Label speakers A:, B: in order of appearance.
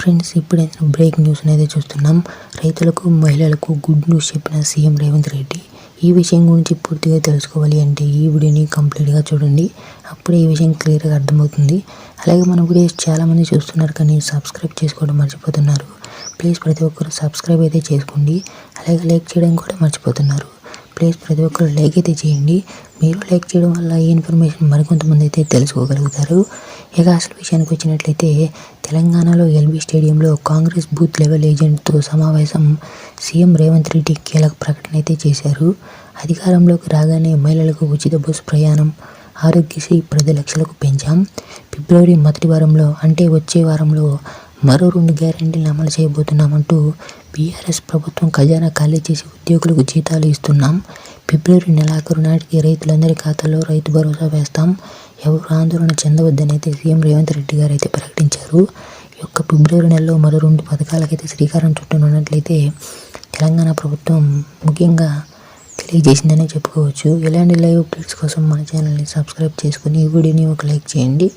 A: Friends ఇప్పుడైతే break news అనేది చూస్తున్నాం. రైతులకు మహిళలకు గుడ్ న్యూస్ చెప్పిన సీఎం రేవంత్ రెడ్డి. ఈ విషయం గురించి పూర్తిగా తెలుసుకోవాలి అంటే ఈ వీడియోని కంప్లీట్గా చూడండి. అప్పుడే ఈ విషయం క్లియర్గా అర్థమవుతుంది. అలాగే మన వీడియోస్ చాలామంది చూస్తున్నారు కానీ సబ్స్క్రైబ్ చేసుకోవడం మర్చిపోతున్నారు. ప్లీజ్ ప్రతి ఒక్కరు సబ్స్క్రైబ్ అయితే చేసుకోండి. అలాగే లైక్ చేయడం కూడా మర్చిపోతున్నారు. ప్లీజ్ ప్రతి ఒక్కరు లైక్ అయితే చేయండి. మీరు లైక్ చేయడం వల్ల ఈ ఇన్ఫర్మేషన్ మరికొంతమంది అయితే తెలుసుకోగలుగుతారు. ఇక అసలు విషయానికి వచ్చినట్లయితే తెలంగాణలో ఎల్బీ స్టేడియంలో కాంగ్రెస్ బూత్ లెవెల్ ఏజెంట్తో సమావేశం సీఎం రేవంత్ రెడ్డి కీలక ప్రకటన అయితే చేశారు. అధికారంలోకి రాగానే మహిళలకు ఉచిత బస్సు ప్రయాణం ఆరోగ్యశ్రీ పది లక్షలకు పెంచాం. ఫిబ్రవరి మొదటి వారంలో అంటే వచ్చే వారంలో మరో రెండు గ్యారెంటీలు అమలు చేయబోతున్నామంటూ బీఆర్ఎస్ ప్రభుత్వం ఖజానా ఖాళీ చేసి ఉద్యోగులకు జీతాలు ఇస్తున్నాం. ఫిబ్రవరి నెలాఖరు నాటికి రైతులందరి ఖాతాలో రైతు భరోసా వేస్తాం. ఎవరు ఆందోళన చెందవద్దని అయితే సీఎం రేవంత్ రెడ్డి గారు అయితే ప్రకటించారు. ఈ యొక్క ఫిబ్రవరి నెలలో మరో రెండు పథకాలకైతే శ్రీకారం చుట్టనున్నట్లయితే తెలంగాణ ప్రభుత్వం ముఖ్యంగా తెలియజేసిందనే చెప్పుకోవచ్చు. ఇలాంటి లైవ్ అప్డేట్స్ కోసం మన ఛానల్ని సబ్స్క్రైబ్ చేసుకుని ఈ వీడియోని ఒక లైక్ చేయండి.